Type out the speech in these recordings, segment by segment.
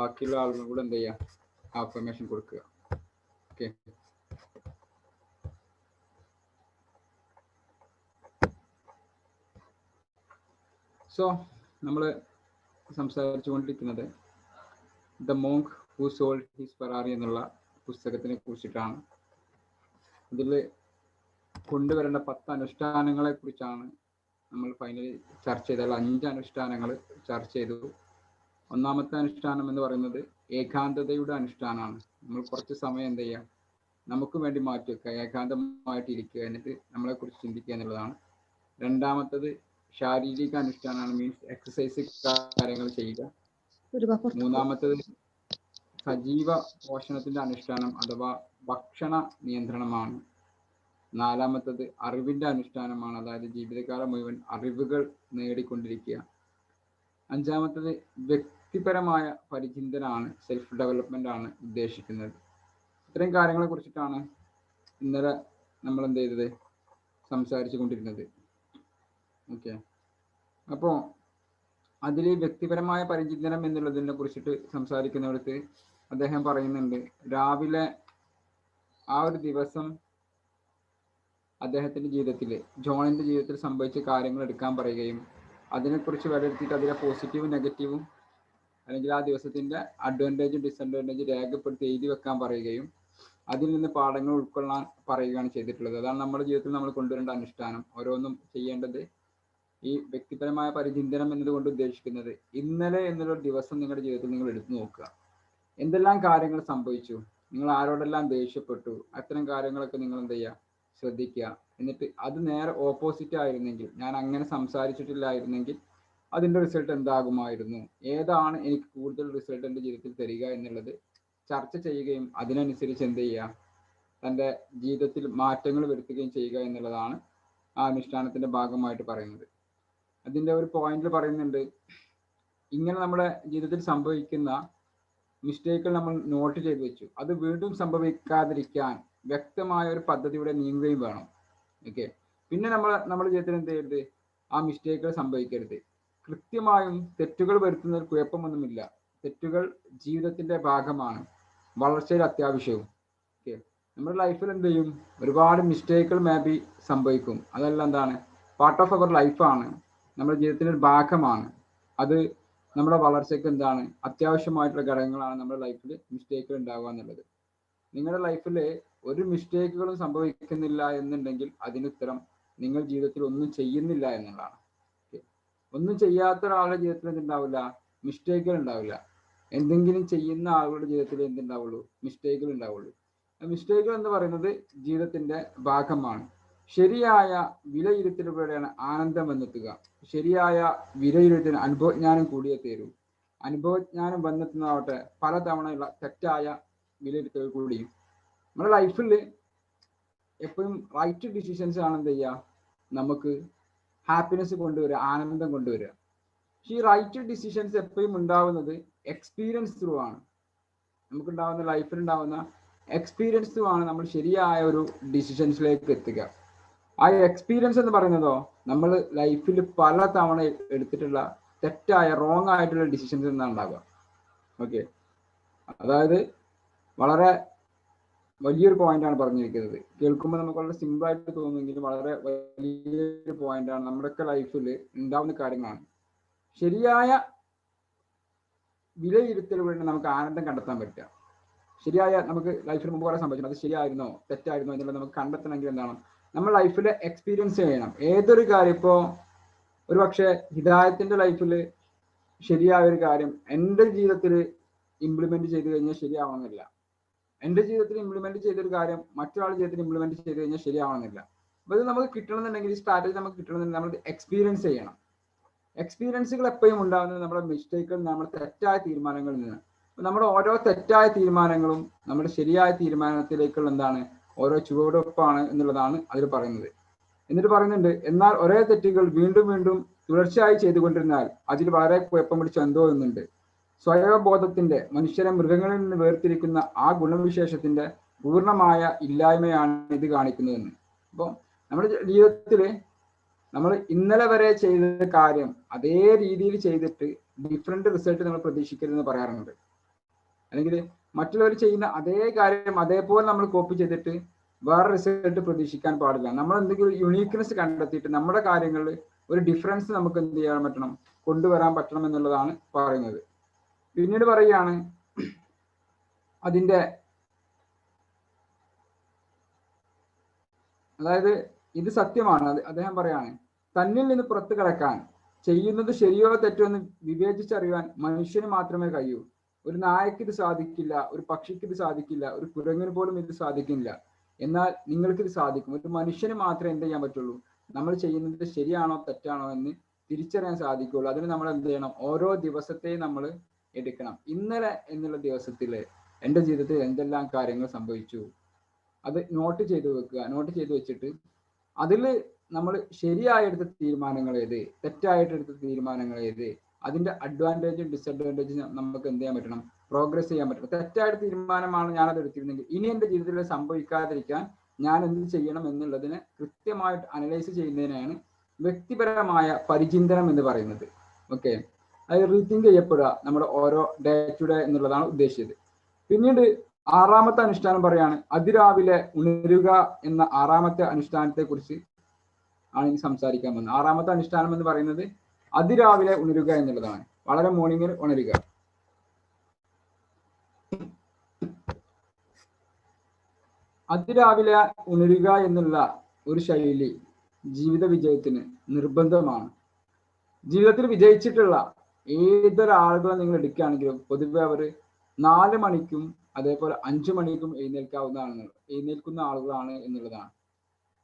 ബാക്കിയുള്ള ആളുകൾ കൂടെ എന്ത് ചെയ്യുക ആഫർമേഷൻ കൊടുക്കുക. ഓക്കെ സോ നമ്മൾ സംസാരിച്ചുകൊണ്ടിരിക്കുന്നത് the monk who sold his Ferrari എന്നുള്ള പുസ്തകത്തിനെ കുറിച്ചിട്ടാണ്. ഇതിൽ കൊണ്ടുവരേണ്ട പത്ത് അനുഷ്ഠാനങ്ങളെ കുറിച്ചാണ് നമ്മൾ ഫൈനലി ചർച്ച ചെയ്ത അഞ്ച് അനുഷ്ഠാനങ്ങൾ ചർച്ച ചെയ്തു. ഒന്നാമത്തെ അനുഷ്ഠാനം എന്ന് പറയുന്നത് ഏകാന്തതയുടെ അനുഷ്ഠാനമാണ്. നമ്മൾ കുറച്ച് സമയം എന്ത് ചെയ്യുക നമുക്ക് വേണ്ടി മാറ്റി വെക്കുക ഏകാന്തമായിട്ട് ഇരിക്കുക എന്നിട്ട് നമ്മളെ കുറിച്ച് ചിന്തിക്കുക എന്നുള്ളതാണ്. രണ്ടാമത്തത് ശാരീരിക അനുഷ്ഠാനമാണ് മീൻസ് എക്സസൈസ് കാര്യങ്ങൾ ചെയ്യുക. മൂന്നാമത്തത് സജീവ പോഷണത്തിന്റെ അനുഷ്ഠാനം അഥവാ ഭക്ഷണ നിയന്ത്രണമാണ്. നാലാമത്തത് അറിവിന്റെ അനുഷ്ഠാനമാണ് അതായത് ജീവിതകാലം മുഴുവൻ അറിവുകൾ നേടിക്കൊണ്ടിരിക്കുക. അഞ്ചാമത്തത് വ്യക്തിപരമായ പരിചിന്തനാണ് സെൽഫ് ഡെവലപ്മെന്റ് ആണ് ഉദ്ദേശിക്കുന്നത്. ഇത്രയും കാര്യങ്ങളെ കുറിച്ചിട്ടാണ് ഇന്നലെ നമ്മൾ എന്ത് ചെയ്തത്? സംസാരിച്ചു കൊണ്ടിരുന്നത്. ഓക്കെ അപ്പോൾ അതിൽ വ്യക്തിപരമായ പരിചിന്തനം എന്നുള്ളതിനെ കുറിച്ചിട്ട് സംസാരിക്കുന്നിടത്ത് അദ്ദേഹം പറയുന്നുണ്ട് രാവിലെ ആ ഒരു ദിവസം അദ്ദേഹത്തിന്റെ ജീവിതത്തിൽ ജോണിന്റെ ജീവിതത്തിൽ സംഭവിച്ച കാര്യങ്ങൾ എടുക്കാൻ പറയുകയും അതിനെക്കുറിച്ച് വിലയിരുത്തിയിട്ട് അതിലെ പോസിറ്റീവും നെഗറ്റീവും അല്ലെങ്കിൽ ആ ദിവസത്തിന്റെ അഡ്വാന്റേജും ഡിസഡ്വാന്റേജും രേഖപ്പെടുത്തി എഴുതി വെക്കാൻ പറയുകയും അതിൽ നിന്ന് പാഠങ്ങൾ ഉൾക്കൊള്ളാൻ പറയുകയാണ് ചെയ്തിട്ടുള്ളത്. അതാണ് നമ്മുടെ ജീവിതത്തിൽ നമ്മൾ കൊണ്ടുവരേണ്ട അനുഷ്ഠാനം. ഓരോന്നും ചെയ്യേണ്ടത് ഈ വ്യക്തിപരമായ പരിചിന്തനം എന്നതുകൊണ്ട് ഉദ്ദേശിക്കുന്നത് ഇന്നലെ എന്നുള്ള ദിവസം നിങ്ങളുടെ ജീവിതത്തിൽ നിങ്ങൾ എടുത്തു നോക്കുക. എന്തെല്ലാം കാര്യങ്ങൾ സംഭവിച്ചു? നിങ്ങൾ ആരോടെല്ലാം ദേഷ്യപ്പെട്ടു? അത്തരം കാര്യങ്ങളൊക്കെ നിങ്ങൾ എന്ത് ചെയ്യുക? ശ്രദ്ധിക്കുക. എന്നിട്ട് അത് നേരെ ഓപ്പോസിറ്റ് ആയിരുന്നെങ്കിൽ ഞാൻ അങ്ങനെ സംസാരിച്ചിട്ടില്ലായിരുന്നെങ്കിൽ അതിന്റെ റിസൾട്ട് എന്താകുമായിരുന്നു? ഏതാണ് എനിക്ക് കൂടുതൽ റിസൾട്ട് എന്റെ ജീവിതത്തിൽ തരിക എന്നുള്ളത് ചർച്ച ചെയ്യുകയും അതിനനുസരിച്ച് എന്ത് ചെയ്യുക? തന്റെ ജീവിതത്തിൽ മാറ്റങ്ങൾ വരുത്തുകയും ചെയ്യുക എന്നുള്ളതാണ് ആ അനുഷ്ഠാനത്തിന്റെ ഭാഗമായിട്ട് പറയുന്നത്. അതിന്റെ ഒരു പോയിന്റിൽ പറയുന്നുണ്ട് ഇങ്ങനെ നമ്മുടെ ജീവിതത്തിൽ സംഭവിക്കുന്ന മിസ്റ്റേക്കുകൾ നമ്മൾ നോട്ട് ചെയ്തു വെച്ചു. അത് വീണ്ടും സംഭവിക്കാതിരിക്കാൻ വ്യക്തമായ ഒരു പദ്ധതിയുടെ നീങ്ങുകയും വേണം. ഓക്കെ പിന്നെ നമ്മൾ നമ്മുടെ ജീവിതത്തിൽ എന്ത് ചെയ്യരുത്? ആ മിസ്റ്റേക്കുകൾ സംഭവിക്കരുത്. കൃത്യമായും തെറ്റുകൾ വരുത്തുന്നതിൽ കുഴപ്പമൊന്നുമില്ല. തെറ്റുകൾ ജീവിതത്തിന്റെ ഭാഗമാണ്. വളർച്ചയിൽ അത്യാവശ്യവും. ഓക്കെ നമ്മുടെ ലൈഫിൽ എന്ത് ചെയ്യും? ഒരുപാട് മിസ്റ്റേക്കുകൾ മേ ബി സംഭവിക്കും. അതെല്ലാം എന്താണ്? പാർട്ട് ഓഫ് അവർ ലൈഫാണ് നമ്മുടെ ജീവിതത്തിന്റെ ഒരു ഭാഗമാണ്. അത് നമ്മുടെ വളർച്ചയ്ക്ക് എന്താണ്? അത്യാവശ്യമായിട്ടുള്ള ഘടകങ്ങളാണ് നമ്മുടെ ലൈഫിൽ മിസ്റ്റേക്കുകൾ ഉണ്ടാവുക എന്നുള്ളത്. നിങ്ങളുടെ ലൈഫിൽ ഒരു മിസ്റ്റേക്കുകളും സംഭവിക്കുന്നില്ല എന്നുണ്ടെങ്കിൽ അതിനുത്തരം നിങ്ങൾ ജീവിതത്തിൽ ഒന്നും ചെയ്യുന്നില്ല എന്നുള്ളതാണ്. ഒന്നും ചെയ്യാത്ത ഒരാളുടെ ജീവിതത്തിൽ എന്തുണ്ടാവില്ല? മിസ്റ്റേക്കുകൾ ഉണ്ടാവില്ല. എന്തെങ്കിലും ചെയ്യുന്ന ആളുകളുടെ ജീവിതത്തിൽ എന്തുണ്ടാവുള്ളൂ? മിസ്റ്റേക്കുകൾ ഉണ്ടാവുള്ളൂ. മിസ്റ്റേക്കുകൾ എന്ന് പറയുന്നത് ജീവിതത്തിന്റെ ഭാഗമാണ്. ശരിയായ വിലയിരുത്തലുകളുടെയാണ് ആനന്ദം വന്നെത്തുക. ശരിയായ വിലയിരുത്തൽ അനുഭവജ്ഞാനം കൂടിയേ തീരൂ. അനുഭവജ്ഞാനം വന്നെത്തുന്നതാവട്ടെ പലതവണയുള്ള തെറ്റായ വിലയിരുത്തൽ കൂടിയും. നമ്മുടെ ലൈഫിൽ എപ്പോഴും റൈറ്റ് ഡിസിഷൻസ് ആണ് എന്ത് ചെയ്യുക? നമുക്ക് ഹാപ്പിനെസ് കൊണ്ടുവരിക ആനന്ദം കൊണ്ടുവരിക. പക്ഷേ ഈ റൈറ്റ് ഡിസിഷൻസ് എപ്പോഴും ഉണ്ടാവുന്നത് എക്സ്പീരിയൻസ് ത്രൂ ആണ്. നമുക്കുണ്ടാവുന്ന ലൈഫിൽ ഉണ്ടാവുന്ന എക്സ്പീരിയൻസ് ത്രൂ ആണ് നമ്മൾ ശരിയായ ഒരു ഡിസിഷൻസിലേക്ക് എത്തുക. ആ എക്സ്പീരിയൻസ് എന്ന് പറയുന്നതോ നമ്മൾ ലൈഫിൽ പല തവണ എടുത്തിട്ടുള്ള തെറ്റായ റോങ് ആയിട്ടുള്ള ഡിസിഷൻസ് എന്നാണ് ഉണ്ടാവുക. ഓക്കെ അതായത് വളരെ വലിയൊരു പോയിന്റാണ് ആണ് പറഞ്ഞിരിക്കുന്നത്. കേൾക്കുമ്പോൾ നമുക്ക് വളരെ സിമ്പിൾ ആയിട്ട് തോന്നുമെങ്കിലും വളരെ വലിയൊരു പോയിന്റാണ് നമ്മുടെയൊക്കെ ലൈഫിൽ ഉണ്ടാവുന്ന കാര്യങ്ങളാണ്. ശരിയായ വിലയിരുത്തലുകളിൽ നമുക്ക് ആനന്ദം കണ്ടെത്താൻ പറ്റുക. ശരിയായ നമുക്ക് ലൈഫിൽ മുമ്പ് കുറേ സംഭവിച്ചു അത് ശരിയായിരുന്നോ? തെറ്റായിരുന്നോ? എന്നുള്ളത് നമുക്ക് കണ്ടെത്തണമെങ്കിൽ എന്താണ്? നമ്മൾ ലൈഫിൽ എക്സ്പീരിയൻസ് ചെയ്യണം. ഏതൊരു കാര്യം ഇപ്പോൾ ഒരു പക്ഷേ ഹിദായത്തിന്റെ ലൈഫിൽ ശരിയായ ഒരു കാര്യം എന്റെ ജീവിതത്തിൽ ഇംപ്ലിമെന്റ് ചെയ്ത് കഴിഞ്ഞാൽ ശരിയാവണമെന്നില്ല. എന്റെ ജീവിതത്തിൽ ഇംപ്ലിമെന്റ് ചെയ്തൊരു കാര്യം മറ്റൊരാളുടെ ജീവിതത്തിൽ ഇംപ്ലിമെന്റ് ചെയ്ത് കഴിഞ്ഞാൽ ശരിയാവണമെന്നില്ല. അപ്പൊ ഇത് നമുക്ക് കിട്ടണമെന്നുണ്ടെങ്കിൽ ഈ സ്ട്രാറ്റജി നമുക്ക് കിട്ടണമെന്നുണ്ടെങ്കിൽ നമ്മൾ എക്സ്പീരിയൻസ് ചെയ്യണം. എക്സ്പീരിയൻസുകൾ എപ്പോഴും ഉണ്ടാകുന്നത് നമ്മുടെ മിസ്റ്റേക്കുകൾ നമ്മുടെ തെറ്റായ തീരുമാനങ്ങളിൽ നിന്ന്. നമ്മുടെ ഓരോ തെറ്റായ തീരുമാനങ്ങളും നമ്മുടെ ശരിയായ തീരുമാനത്തിലേക്കുള്ള എന്താണ്? ഓരോ ചുവടുവെപ്പാണ് എന്നുള്ളതാണ് അതിൽ പറയുന്നത്. എന്നിട്ട് പറയുന്നുണ്ട് എന്നാൽ ഒരേ തെറ്റുകൾ വീണ്ടും വീണ്ടും തുടർച്ചയായി ചെയ്തുകൊണ്ടിരുന്നാൽ അതിൽ വളരെ കുഴപ്പം പിടിച്ച എന്തോ എന്നുണ്ട്. സ്വയബോധത്തിന്റെ മനുഷ്യരെ മൃഗങ്ങളിൽ നിന്ന് വേർതിരിക്കുന്ന ആ ഗുണവിശേഷത്തിന്റെ പൂർണമായ ഇല്ലായ്മയാണ് ഇത് കാണിക്കുന്നതെന്ന്. അപ്പോൾ നമ്മുടെ ജീവിതത്തിൽ നമ്മൾ ഇന്നലെ വരെ ചെയ്ത കാര്യം അതേ രീതിയിൽ ചെയ്തിട്ട് ഡിഫറെന്റ് റിസൾട്ട് നമ്മൾ പ്രതീക്ഷിക്കരുതെന്ന് പറയാറുണ്ട്. അല്ലെങ്കിൽ മറ്റുള്ളവർ ചെയ്യുന്ന അതേ കാര്യം അതേപോലെ നമ്മൾ കോപ്പി ചെയ്തിട്ട് വേറെ റിസൾട്ട് പ്രതീക്ഷിക്കാൻ പാടില്ല. നമ്മൾ എന്തെങ്കിലും യുണീക്നെസ് കണ്ടെത്തിയിട്ട് നമ്മുടെ കാര്യങ്ങളിൽ ഒരു ഡിഫറൻസ് നമുക്ക് എന്ത് ചെയ്യാൻ പറ്റണം? കൊണ്ടുവരാൻ പറ്റണം എന്നുള്ളതാണ് പറയുന്നത്. പിന്നീട് പറയുകയാണ് അതിന്റെ അതായത് ഇത് സത്യമാണ്. അദ്ദേഹം പറയാണ് തന്നിൽ നിന്ന് പുറത്തു കിടക്കാൻ ചെയ്യുന്നത് ശരിയോ തെറ്റോ എന്ന് വിവേചിച്ചറിയാൻ മനുഷ്യന് മാത്രമേ കഴിയൂ. ഒരു നായക്ക് ഇത് സാധിക്കില്ല ഒരു പക്ഷിക്ക് ഇത് സാധിക്കില്ല ഒരു കുരങ്ങിന് പോലും ഇത് സാധിക്കില്ല. എന്നാൽ നിങ്ങൾക്ക് ഇത് സാധിക്കും. ഒരു മനുഷ്യന് മാത്രമേ എന്ത് ചെയ്യാൻ പറ്റുള്ളൂ? നമ്മൾ ചെയ്യുന്നത് ശരിയാണോ തെറ്റാണോ എന്ന് തിരിച്ചറിയാൻ സാധിക്കുള്ളൂ അതിന് നമ്മൾ എന്ത് ചെയ്യണം? ഓരോ ദിവസത്തെയും നമ്മൾ എടുക്കണം. ഇന്നലെ എന്നുള്ള ദിവസത്തിൽ എന്റെ ജീവിതത്തിൽ എന്തെല്ലാം കാര്യങ്ങൾ സംഭവിച്ചു അത് നോട്ട് ചെയ്ത് വെക്കുക. നോട്ട് ചെയ്ത് വെച്ചിട്ട് അതിൽ നമ്മൾ ശരിയായെടുത്ത തീരുമാനങ്ങൾ ഏത് തെറ്റായിട്ടെടുത്ത തീരുമാനങ്ങൾ ഏത് അതിന്റെ അഡ്വാന്റേജും ഡിസഡ്വാന്റേജും നമുക്ക് എന്ത് ചെയ്യാൻ പറ്റണം? പ്രോഗ്രസ് ചെയ്യാൻ പറ്റണം. തെറ്റായ തീരുമാനമാണ് ഞാനത് എടുത്തിരുന്നെങ്കിൽ ഇനി എന്റെ ജീവിതത്തിൽ സംഭവിക്കാതിരിക്കാൻ ഞാൻ എന്ത് ചെയ്യണം എന്നുള്ളതിനെ കൃത്യമായിട്ട് അനലൈസ് ചെയ്യുന്നതിനാണ് വ്യക്തിപരമായ പരിചിന്തനം എന്ന് പറയുന്നത്. ഓക്കെ അത് റീതിങ്ക് ചെയ്യപ്പെടുക. നമ്മുടെ ഓരോ ഡേ ടു ഡേ എന്നുള്ളതാണ് ഉദ്ദേശിച്ചത്. പിന്നീട് ആറാമത്തെ അനുഷ്ഠാനം പറയാണ് അതിരാവിലെ ഉണരുക എന്ന ആറാമത്തെ അനുഷ്ഠാനത്തെ കുറിച്ച് ആണ് ഇനി സംസാരിക്കാൻ പോകുന്നത്. ആറാമത്തെ അനുഷ്ഠാനം എന്ന് പറയുന്നത് അതിരാവിലെ ഉണരുക എന്നുള്ളതാണ്. വളരെ മോർണിംഗിൽ ഉണരുക. അതിരാവിലെ ഉണരുക എന്നുള്ള ഒരു ശൈലി ജീവിത വിജയത്തിന് നിർബന്ധമാണ്. ജീവിതത്തിൽ വിജയിച്ചിട്ടുള്ള ഏതൊരാളുകളെ നിങ്ങൾ എടുക്കുകയാണെങ്കിലും പൊതുവെ അവർ നാല് മണിക്കും അതേപോലെ അഞ്ചു മണിക്കും എഴുന്നേൽക്കാവുന്നതാണ് എഴുന്നേൽക്കുന്ന ആളുകളാണ് എന്നുള്ളതാണ്.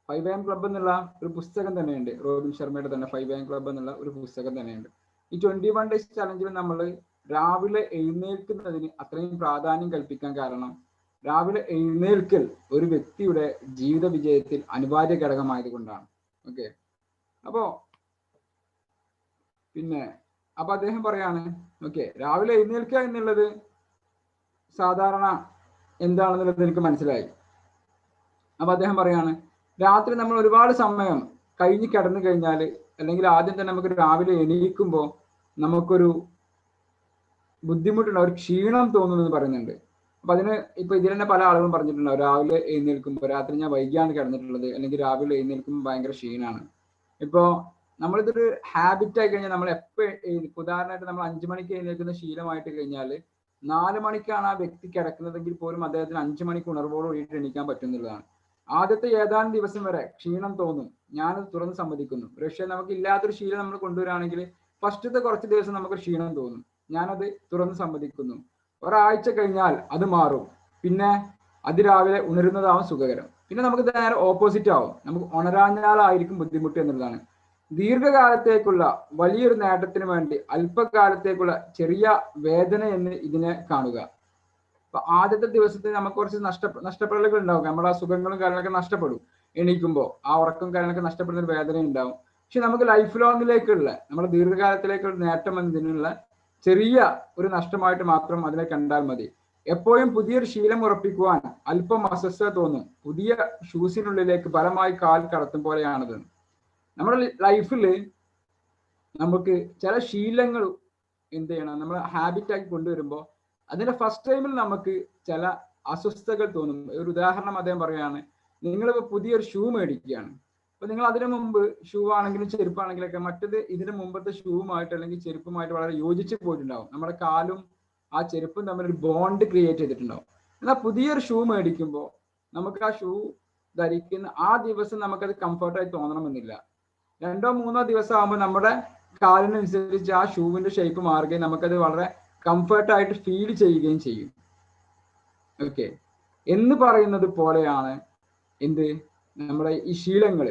ഫൈവ് എം ക്ലബ് എന്നുള്ള ഒരു പുസ്തകം തന്നെയുണ്ട്. റോബിൻ ശർമ്മയുടെ തന്നെ ഫൈവ് എം ക്ലബ് എന്നുള്ള ഒരു പുസ്തകം തന്നെയുണ്ട്. ഈ ട്വന്റി വൺ ഡേയ്സ് ചലഞ്ചിൽ നമ്മൾ രാവിലെ എഴുന്നേൽക്കുന്നതിന് അത്രയും പ്രാധാന്യം കൽപ്പിക്കാൻ കാരണം രാവിലെ എഴുന്നേൽക്കൽ ഒരു വ്യക്തിയുടെ ജീവിത വിജയത്തിൽ അനിവാര്യ ഘടകമായത് കൊണ്ടാണ്. ഓക്കെ അപ്പോ പിന്നെ അപ്പൊ അദ്ദേഹം പറയാണ് ഓക്കെ രാവിലെ എഴുന്നേൽക്കുക എന്നുള്ളത് സാധാരണ എന്താണെന്നുള്ളത് എനിക്ക് മനസ്സിലായി. അപ്പൊ അദ്ദേഹം പറയാണ് രാത്രി നമ്മൾ ഒരുപാട് സമയം കഴിഞ്ഞ് കിടന്നു കഴിഞ്ഞാൽ അല്ലെങ്കിൽ ആദ്യം തന്നെ നമുക്ക് രാവിലെ എണീക്കുമ്പോൾ നമുക്കൊരു ബുദ്ധിമുട്ടുണ്ട് ഒരു ക്ഷീണം തോന്നുന്നു പറയുന്നുണ്ട്. അപ്പൊ അതിന് ഇപ്പൊ ഇതിൽ തന്നെ പല ആളുകളും പറഞ്ഞിട്ടുണ്ടാവും രാവിലെ എഴുന്നേൽക്കുമ്പോൾ രാത്രി ഞാൻ വൈകിയാണ് കിടന്നിട്ടുള്ളത് അല്ലെങ്കിൽ രാവിലെ എഴുന്നേൽക്കുമ്പോൾ ഭയങ്കര ക്ഷീണാണ്. ഇപ്പോ നമ്മളിതൊരു ഹാബിറ്റ് ആയി കഴിഞ്ഞാൽ നമ്മൾ എപ്പോഴും ഉദാഹരണമായിട്ട് നമ്മൾ അഞ്ചു മണിക്ക് എഴുന്നേൽക്കുന്ന ശീലമായിട്ട് കഴിഞ്ഞാൽ നാല് മണിക്കാണ് ആ വ്യക്തി കിടക്കുന്നതെങ്കിൽ പോലും അദ്ദേഹത്തിന് അഞ്ചു മണിക്ക് ഉണർവോട് കൂടിയിട്ട് എണീക്കാൻ പറ്റുന്നുള്ളതാണ്. ആദ്യത്തെ ഏതാനും ദിവസം വരെ ക്ഷീണം തോന്നും ഞാനത് തുറന്ന് സമ്മതിക്കുന്നു. പക്ഷേ നമുക്ക് ഇല്ലാത്തൊരു ശീലം നമ്മൾ കൊണ്ടുവരാണെങ്കിൽ ഫസ്റ്റത്തെ കുറച്ച് ദിവസം നമുക്ക് ക്ഷീണം തോന്നും ഞാനത് തുറന്ന് സമ്മതിക്കുന്നു. ഒരാഴ്ച കഴിഞ്ഞാൽ അത് മാറും പിന്നെ അതിരാവിലെ ഉണരുന്നതാവും സുഖകരം. പിന്നെ നമുക്ക് നേരെ ഓപ്പോസിറ്റ് ആവും നമുക്ക് ഉണരാഞ്ഞാലായിരിക്കും ബുദ്ധിമുട്ട് എന്നുള്ളതാണ്. ദീർഘകാലത്തേക്കുള്ള വലിയൊരു നേട്ടത്തിന് വേണ്ടി അല്പകാലത്തേക്കുള്ള ചെറിയ വേദന എന്ന് ഇതിനെ കാണുക. അപ്പൊ ആദ്യത്തെ ദിവസത്തിൽ നമുക്ക് കുറച്ച് നഷ്ട നഷ്ടപ്പെടലുകൾ ഉണ്ടാവും. നമ്മുടെ സുഖങ്ങളും കാര്യങ്ങളൊക്കെ നഷ്ടപ്പെടും. എണീക്കുമ്പോൾ ആ ഉറക്കം കാര്യങ്ങളൊക്കെ നഷ്ടപ്പെടുന്ന ഒരു വേദന ഉണ്ടാവും. പക്ഷെ നമുക്ക് ലൈഫ് ലോങ്ങിലേക്കുള്ള നമ്മുടെ ദീർഘകാലത്തിലേക്കുള്ള നേട്ടം എന്നതിനുള്ള ചെറിയ ഒരു നഷ്ടമായിട്ട് മാത്രം അതിനെ കണ്ടാൽ മതി. എപ്പോഴും പുതിയൊരു ശീലം ഉറപ്പിക്കുവാൻ അല്പം അസ്വസ്ഥത തോന്നും. പുതിയ ഷൂസിനുള്ളിലേക്ക് ബലമായി കാൽ കടത്തും പോലെയാണത്. നമ്മുടെ ലൈഫിൽ നമുക്ക് ചില ശീലങ്ങൾ എന്ത് ചെയ്യണം? നമ്മൾ ഹാബിറ്റാക്കി കൊണ്ടുവരുമ്പോൾ അതിന്റെ ഫസ്റ്റ് ടൈമിൽ നമുക്ക് ചില അസ്വസ്ഥതകൾ തോന്നും. ഒരു ഉദാഹരണം അദ്ദേഹം പറയുകയാണ് നിങ്ങളിപ്പോൾ പുതിയൊരു ഷൂ മേടിക്കുകയാണ്. അപ്പൊ നിങ്ങൾ അതിനു മുമ്പ് ഷൂ ആണെങ്കിലും ചെരുപ്പാണെങ്കിലൊക്കെ മറ്റത് ഇതിനു മുമ്പത്തെ ഷൂവുമായിട്ട് അല്ലെങ്കിൽ ചെരുപ്പുമായിട്ട് വളരെ യോജിച്ച് പോയിട്ടുണ്ടാവും. നമ്മുടെ കാലും ആ ചെരുപ്പും തമ്മിൽ ഒരു ബോണ്ട് ക്രിയേറ്റ് ചെയ്തിട്ടുണ്ടാവും. എന്നാൽ പുതിയൊരു ഷൂ മേടിക്കുമ്പോൾ നമുക്ക് ആ ഷൂ ധരിക്കുന്ന ആ ദിവസം നമുക്കത് കംഫർട്ടായി തോന്നണമെന്നില്ല. രണ്ടോ മൂന്നോ ദിവസം ആകുമ്പോൾ നമ്മുടെ കാലിനനുസരിച്ച് ആ ഷൂവിന്റെ ഷേപ്പ് മാറുകയും നമുക്കത് വളരെ കംഫർട്ടായിട്ട് ഫീൽ ചെയ്യുകയും ചെയ്യും. ഓക്കെ എന്ന് പറയുന്നത് പോലെയാണ് എന്ത്? നമ്മുടെ ഈ ശീലങ്ങൾ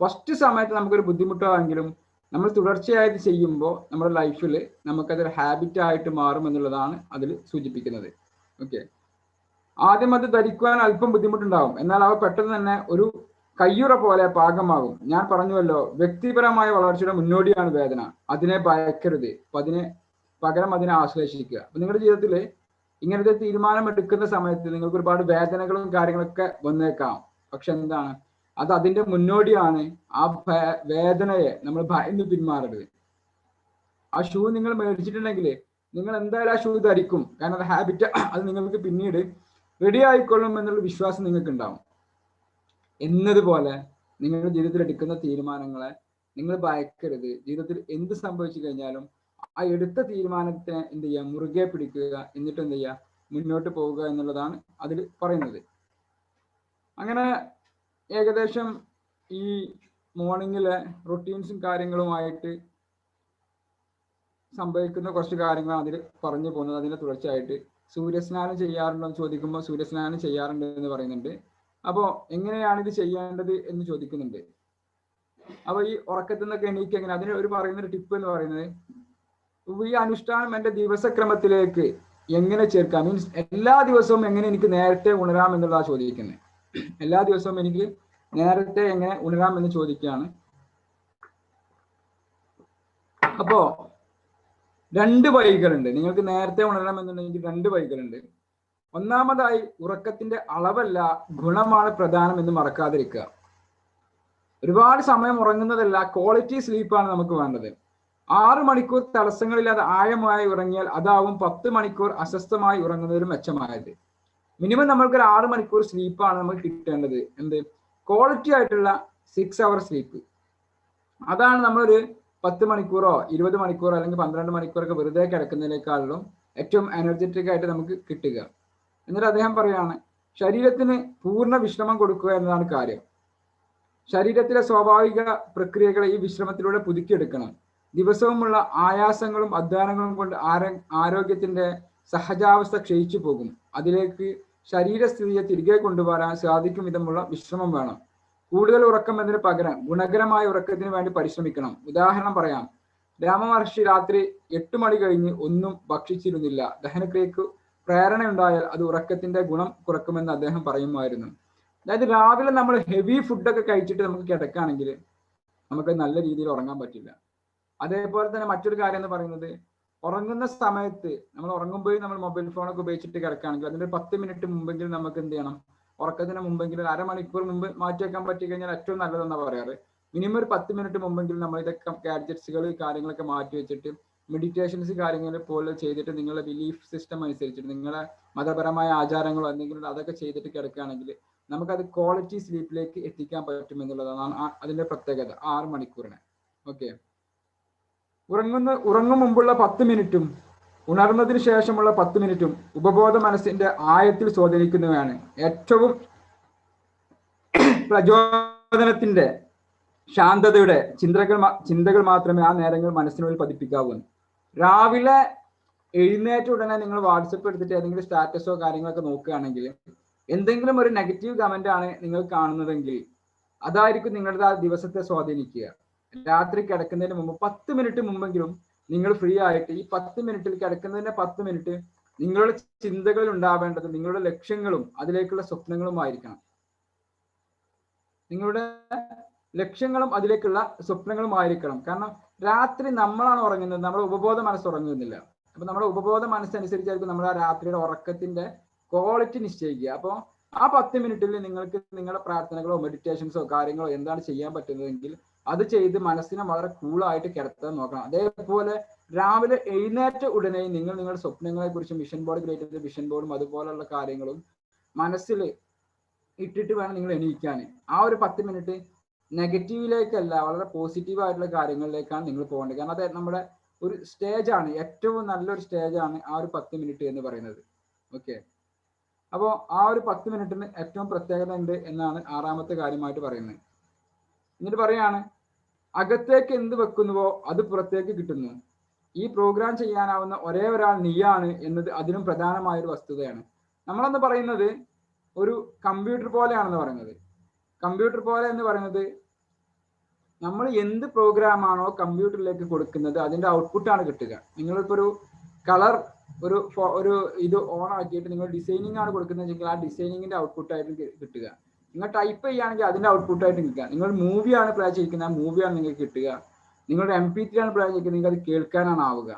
ഫസ്റ്റ് സമയത്ത് നമുക്കൊരു ബുദ്ധിമുട്ടാണെങ്കിലും നമ്മൾ തുടർച്ചയായിട്ട് ചെയ്യുമ്പോൾ നമ്മുടെ ലൈഫിൽ നമുക്കതൊരു ഹാബിറ്റ് ആയിട്ട് മാറും എന്നുള്ളതാണ് അതിൽ സൂചിപ്പിക്കുന്നത്. ഓക്കെ ആദ്യം അത് ധരിക്കുവാൻ അല്പം ബുദ്ധിമുട്ടുണ്ടാവും. എന്നാൽ അവ പെട്ടെന്ന് തന്നെ ഒരു കയ്യുറ പോലെ പാകമാകും. ഞാൻ പറഞ്ഞുവല്ലോ വ്യക്തിപരമായ വളർച്ചയുടെ മുന്നോടിയാണ് വേദന. അതിനെ ഭയക്കരുത്. അതിനെ പകരം അതിനെ ആശ്ലേഷിക്കുക. അപ്പൊ നിങ്ങളുടെ ജീവിതത്തിൽ ഇങ്ങനത്തെ തീരുമാനം എടുക്കുന്ന സമയത്ത് നിങ്ങൾക്ക് ഒരുപാട് വേദനകളും കാര്യങ്ങളൊക്കെ വന്നേക്കാം. പക്ഷെ എന്താണ്? അത് അതിന്റെ മുന്നോടിയാണ് ആ വേദനയെ നമ്മൾ ഭയന്ന് പിന്മാറരുത്. ആ ഷൂ നിങ്ങൾ മേടിച്ചിട്ടുണ്ടെങ്കിൽ നിങ്ങൾ എന്തായാലും ആ ഷൂ ധരിക്കും. കാരണം അത് ഹാബിറ്റ് അത് നിങ്ങൾക്ക് പിന്നീട് റെഡി ആയിക്കൊള്ളും എന്നുള്ള വിശ്വാസം നിങ്ങൾക്ക് ഉണ്ടാവും എന്നതുപോലെ നിങ്ങളുടെ ജീവിതത്തിൽ എടുക്കുന്ന തീരുമാനങ്ങളെ നിങ്ങൾ ഭയക്കരുത്. ജീവിതത്തിൽ എന്ത് സംഭവിച്ചു കഴിഞ്ഞാലും ആ എടുത്ത തീരുമാനത്തിനെ എന്ത് ചെയ്യുക? മുറുകെ പിടിക്കുക. എന്നിട്ട് എന്ത് ചെയ്യുക? മുന്നോട്ട് പോവുക എന്നുള്ളതാണ് അതിൽ പറയുന്നത്. അങ്ങനെ ഏകദേശം ഈ മോർണിംഗിലെ റൊട്ടീൻസും കാര്യങ്ങളുമായിട്ട് സംഭവിക്കുന്ന കുറച്ച് കാര്യങ്ങൾ അതിൽ പറഞ്ഞു പോകുന്നത്. അതിന്റെ തുടർച്ചയായിട്ട് സൂര്യസ്നാനം ചെയ്യാറുണ്ടോ എന്ന് ചോദിക്കുമ്പോൾ സൂര്യസ്നാനം ചെയ്യാറുണ്ട് എന്ന് പറയുന്നുണ്ട്. അപ്പോൾ എങ്ങനെയാണ് ഇത് ചെയ്യേണ്ടത് എന്ന് ചോദിക്കുന്നുണ്ട്. അപ്പോൾ ഈ ഉറക്കത്തിൽ നിന്നൊക്കെ എണീക്ക് എങ്ങനെ? അതിന് ഒരു പറയുന്ന ഒരു ടിപ്പ് എന്ന് പറയുന്നത് ഈ അനുഷ്ഠാനം എന്റെ ദിവസക്രമത്തിലേക്ക് എങ്ങനെ ചേർക്കാം? മീൻസ് എല്ലാ ദിവസവും എങ്ങനെ എനിക്ക് നേരത്തെ ഉണരാം എന്നുള്ളതാണ് ചോദിക്കുന്നത് എല്ലാ ദിവസവും എനിക്ക് നേരത്തെ എങ്ങനെ ഉണരാം എന്ന് ചോദിക്കുകയാണ് അപ്പോ രണ്ട് വഴികളുണ്ട്. നിങ്ങൾക്ക് നേരത്തെ ഉണരണം എന്നുണ്ടെങ്കിൽ രണ്ട് വഴികളുണ്ട്. ഒന്നാമതായി ഉറക്കത്തിന്റെ അളവല്ല ഗുണമാണ് പ്രധാനം എന്ന് മറക്കാതിരിക്കുക. ഒരുപാട് സമയം ഉറങ്ങുന്നതല്ല ക്വാളിറ്റി സ്ലീപ്പാണ് നമുക്ക് വേണ്ടത്. ആറു മണിക്കൂർ തടസ്സങ്ങളില്ലാതെ ആഴമായി ഉറങ്ങിയാൽ അതാവും പത്ത് മണിക്കൂർ അസ്വസ്ഥമായി ഉറങ്ങുന്നതിന് മെച്ചമായത്. മിനിമം നമ്മൾക്ക് ഒരു ആറ് മണിക്കൂർ സ്ലീപ്പാണ് നമുക്ക് കിട്ടേണ്ടത്. എന്ത്? ക്വാളിറ്റി ആയിട്ടുള്ള സിക്സ് അവർ സ്ലീപ്പ് അതാണ് നമ്മളൊരു പത്ത് മണിക്കൂറോ ഇരുപത് മണിക്കൂറോ അല്ലെങ്കിൽ പന്ത്രണ്ട് മണിക്കൂറൊക്കെ വെറുതെ കിടക്കുന്നതിനേക്കാളും ഏറ്റവും എനർജറ്റിക് ആയിട്ട് നമുക്ക് കിട്ടുക. എന്നിട്ട് അദ്ദേഹം പറയാണ് ശരീരത്തിന് പൂർണ വിശ്രമം കൊടുക്കുക എന്നതാണ് കാര്യം. ശരീരത്തിലെ സ്വാഭാവിക പ്രക്രിയകളെ ഈ വിശ്രമത്തിലൂടെ പുതുക്കിയെടുക്കണം. ദിവസവുമുള്ള ആയാസങ്ങളും അധ്വാനങ്ങളും കൊണ്ട് ആര ആരോഗ്യത്തിന്റെ സഹജാവസ്ഥ ക്ഷയിച്ചു പോകും. അതിലേക്ക് ശരീരസ്ഥിതിയെ തിരികെ കൊണ്ടുവരാൻ സാധിക്കും വിധമുള്ള വിശ്രമം വേണം. കൂടുതൽ ഉറക്കം എന്നതിന് പകരം ഗുണകരമായ ഉറക്കത്തിന് വേണ്ടി പരിശ്രമിക്കണം. ഉദാഹരണം പറയാം. രാമമഹർഷി രാത്രി എട്ട് മണി കഴിഞ്ഞ് ഒന്നും ഭക്ഷിച്ചിരുന്നില്ല. ദഹനക്രിയക്ക് പ്രേരണ ഉണ്ടായാൽ അത് ഉറക്കത്തിന്റെ ഗുണം കുറക്കുമെന്ന് അദ്ദേഹം പറയുമായിരുന്നു. അതായത് രാവിലെ നമ്മൾ ഹെവി ഫുഡൊക്കെ കഴിച്ചിട്ട് നമുക്ക് കിടക്കുകയാണെങ്കിൽ നമുക്ക് നല്ല രീതിയിൽ ഉറങ്ങാൻ പറ്റില്ല. അതേപോലെ തന്നെ മറ്റൊരു കാര്യം എന്ന് പറയുന്നത് ഉറങ്ങുന്ന സമയത്ത് നമ്മൾ ഉറങ്ങുമ്പോൾ നമ്മൾ മൊബൈൽ ഫോണൊക്കെ ഉപയോഗിച്ചിട്ട് കിടക്കുകയാണെങ്കിൽ അതിന്റെ പത്ത് മിനിറ്റ് മുമ്പെങ്കിലും നമുക്ക് എന്ത് ചെയ്യണം? ഉറക്കത്തിന് മുമ്പെങ്കിലും അരമണിക്കൂർ മുമ്പ് മാറ്റി വെക്കാൻ പറ്റി കഴിഞ്ഞാൽ ഏറ്റവും നല്ലതെന്നാണ് പറയാറ്. മിനിമം ഒരു പത്ത് മിനിറ്റ് മുമ്പെങ്കിലും നമ്മൾ ഇതൊക്കെ ഗാഡ്ജറ്റ്സുകൾ കാര്യങ്ങളൊക്കെ മാറ്റി വെച്ചിട്ട് മെഡിറ്റേഷൻസ് കാര്യങ്ങൾ പോലെ ചെയ്തിട്ട് നിങ്ങളുടെ ബിലീഫ് സിസ്റ്റം അനുസരിച്ചിട്ട് നിങ്ങളെ മതപരമായ ആചാരങ്ങളോ എന്തെങ്കിലും അതൊക്കെ ചെയ്തിട്ട് കിടക്കുകയാണെങ്കിൽ നമുക്കത് ക്വാളിറ്റി സ്ലീപ്പിലേക്ക് എത്തിക്കാൻ പറ്റും എന്നുള്ളതാണ് അതിന്റെ പ്രത്യേകത. ആറ് മണിക്കൂറിന്. ഓക്കെ ഉറങ്ങുന്ന ഉറങ്ങും മുമ്പുള്ള പത്ത് മിനിറ്റും ഉണർന്നതിന് ശേഷമുള്ള പത്ത് മിനിറ്റും ഉപബോധ മനസ്സിന്റെ ആയത്തിൽ സ്വാധീനിക്കുന്നവയാണ്. ഏറ്റവും പ്രചോദനത്തിന്റെ ശാന്തതയുടെ ചിന്തകൾ ചിന്തകൾ മാത്രമേ ആ നേരങ്ങൾ മനസ്സിനുള്ളിൽ പതിപ്പിക്കാവൂ രാവിലെ എഴുന്നേറ്റ ഉടനെ നിങ്ങൾ വാട്സപ്പ് എടുത്തിട്ട് ഏതെങ്കിലും സ്റ്റാറ്റസോ കാര്യങ്ങളൊക്കെ നോക്കുകയാണെങ്കിൽ എന്തെങ്കിലും ഒരു നെഗറ്റീവ് കമന്റ് ആണ് നിങ്ങൾ കാണുന്നതെങ്കിൽ അതായിരിക്കും നിങ്ങളുടെ ആ ദിവസത്തെ സ്വാധീനിക്കുക. രാത്രി കിടക്കുന്നതിന് മുമ്പ് പത്ത് മിനിറ്റ് മുമ്പെങ്കിലും നിങ്ങൾ ഫ്രീ ആയിട്ട് ഈ പത്ത് മിനിറ്റിൽ കിടക്കുന്നതിന്റെ പത്ത് മിനിറ്റ് നിങ്ങളുടെ ചിന്തകൾ ഉണ്ടാവേണ്ടത് നിങ്ങളുടെ ലക്ഷ്യങ്ങളും അതിലേക്കുള്ള സ്വപ്നങ്ങളും ആയിരിക്കണം. നിങ്ങളുടെ ലക്ഷ്യങ്ങളും അതിലേക്കുള്ള സ്വപ്നങ്ങളും ആയിരിക്കണം. കാരണം രാത്രി നമ്മളാണ് ഉറങ്ങുന്നത്. നമ്മുടെ ഉപബോധ മനസ്സ് ഉറങ്ങുന്നില്ല. അപ്പൊ നമ്മുടെ ഉപബോധ മനസ്സനുസരിച്ചായിരിക്കും നമ്മൾ ആ രാത്രിയുടെ ഉറക്കത്തിന്റെ ക്വാളിറ്റി നിശ്ചയിക്കുക. അപ്പോൾ ആ പത്ത് മിനിറ്റിൽ നിങ്ങൾക്ക് നിങ്ങളുടെ പ്രാർത്ഥനകളോ മെഡിറ്റേഷൻസോ കാര്യങ്ങളോ എന്താണ് ചെയ്യാൻ പറ്റുന്നതെങ്കിൽ അത് ചെയ്ത് മനസ്സിനെ വളരെ കൂളായിട്ട് കിടത്താൻ നോക്കണം. അതേപോലെ രാവിലെ എഴുന്നേറ്റ ഉടനെ നിങ്ങൾ നിങ്ങളുടെ സ്വപ്നങ്ങളെ കുറിച്ച് മിഷൻ ബോർഡ് ക്രിയേറ്റ് ചെയ്ത മിഷൻ ബോർഡും അതുപോലുള്ള കാര്യങ്ങളും മനസ്സിൽ ഇട്ടിട്ട് വേണം നിങ്ങൾ എണീക്കാൻ. ആ ഒരു പത്ത് മിനിറ്റ് നെഗറ്റീവിലേക്കല്ല വളരെ പോസിറ്റീവ് ആയിട്ടുള്ള കാര്യങ്ങളിലേക്കാണ് നിങ്ങൾ പോകേണ്ടത്. കാരണം അത് നമ്മുടെ ഒരു സ്റ്റേജ് ആണ് ഏറ്റവും നല്ലൊരു സ്റ്റേജ് ആണ് ആ ഒരു പത്ത് മിനിറ്റ് എന്ന് പറയുന്നത്. ഓക്കെ? അപ്പോൾ ആ ഒരു പത്ത് മിനിറ്റിന് ഏറ്റവും പ്രത്യേകത ഉണ്ട് എന്നാണ് ആറാമത്തെ കാര്യമായിട്ട് പറയുന്നത്. എന്നിട്ട് പറയാണ് അകത്തേക്ക് എന്ത് വെക്കുന്നുവോ അത് പുറത്തേക്ക് കിട്ടുന്നു. ഈ പ്രോഗ്രാം ചെയ്യാനാവുന്ന ഒരേ ഒരാൾ നീയാണ് എന്നത് അതിനും പ്രധാനമായ ഒരു വസ്തുതയാണ്. നമ്മളെന്ന് പറയുന്നത് ഒരു കമ്പ്യൂട്ടർ പോലെയാണെന്ന് പറയുന്നത്. കമ്പ്യൂട്ടർ പോലെ എന്ന് പറയുന്നത് നമ്മൾ എന്ത് പ്രോഗ്രാം ആണോ കമ്പ്യൂട്ടറിലേക്ക് കൊടുക്കുന്നത് അതിന്റെ ഔട്ട്പുട്ടാണ് കിട്ടുക. നിങ്ങളിപ്പോ ഒരു കളർ ഒരു ഒരു ഇത് ഓൺ ആക്കിയിട്ട് നിങ്ങൾ ഡിസൈനിങ് ആണ് കൊടുക്കുന്നതെങ്കിൽ ആ ഡിസൈനിങ്ങിന്റെ ഔട്ട്പുട്ട് ആയിട്ട് കിട്ടുക. നിങ്ങൾ ടൈപ്പ് ചെയ്യുകയാണെങ്കിൽ അതിന്റെ ഔട്ട്പുട്ട് ആയിട്ട് കിട്ടുക നിങ്ങൾ മൂവിയാണ് പ്ലേ ചെയ്യിക്കുന്നത് ആ മൂവിയാണ് നിങ്ങൾക്ക് കിട്ടുക. നിങ്ങളുടെ എം പി ത്രീ ആണ് പ്ലേ ചെയ്തിരിക്കുന്നത്. നിങ്ങൾക്ക് അത് കേൾക്കാനാണ് ആവുക.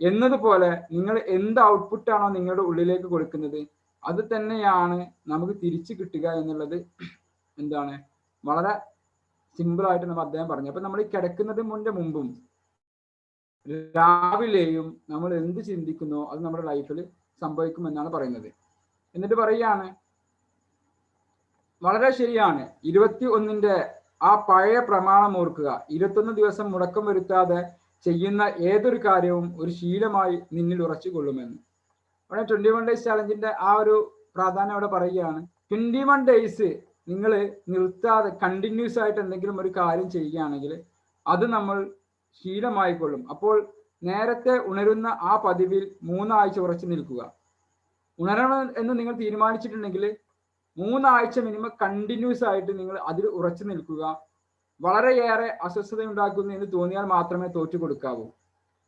എന്നതുപോലെ നിങ്ങൾ എന്ത് ഔട്ട്പുട്ട് ആണോ നിങ്ങളുടെ ഉള്ളിലേക്ക് കൊടുക്കുന്നത് അത് തന്നെയാണ് നമുക്ക് തിരിച്ചു കിട്ടുക എന്നുള്ളത് എന്താണ്? വളരെ സിമ്പിൾ ആയിട്ട് നമ്മൾ അദ്ദേഹം പറഞ്ഞു. അപ്പൊ നമ്മൾ ഈ കിടക്കുന്നതിന് മുന്നേ മുമ്പും രാവിലെയും നമ്മൾ എന്ത് ചിന്തിക്കുന്നു? അത് നമ്മുടെ ലൈഫിൽ സംഭവിക്കുമെന്നാണ് പറയുന്നത്. എന്നിട്ട് പറയുകയാണ് വളരെ ശരിയാണ്. ഇരുപത്തി ഒന്നിന്റെ ആ പഴയ പ്രമാണം ഓർക്കുക. ഇരുപത്തൊന്ന് ദിവസം മുടക്കം വരുത്താതെ ചെയ്യുന്ന ഏതൊരു കാര്യവും ഒരു ശീലമായി നിന്നിൽ ഉറച്ചു കൊള്ളുമെന്ന് അവിടെ ട്വന്റി വൺ ഡേയ്സ് ചാലഞ്ചിന്റെ ആ ഒരു പ്രാധാന്യം അവിടെ പറയുകയാണ്. ട്വന്റി വൺ ഡേയ്സ് നിങ്ങൾ നിർത്താതെ കണ്ടിന്യൂസ് ആയിട്ട് എന്തെങ്കിലും ഒരു കാര്യം ചെയ്യുകയാണെങ്കിൽ അത് നമ്മൾ ശീലമായിക്കൊള്ളും. അപ്പോൾ നേരത്തെ ഉണരുന്ന ആ പതിവിൽ മൂന്നാഴ്ച ഉറച്ചു നിൽക്കുക. ഉണരണം എന്ന് നിങ്ങൾ തീരുമാനിച്ചിട്ടുണ്ടെങ്കിൽ മൂന്നാഴ്ച മിനിമം കണ്ടിന്യൂസ് ആയിട്ട് നിങ്ങൾ അതിൽ ഉറച്ചു നിൽക്കുക. വളരെയേറെ അസ്വസ്ഥത ഉണ്ടാക്കുന്നു എന്ന് തോന്നിയാൽ മാത്രമേ തോറ്റു കൊടുക്കാവൂ.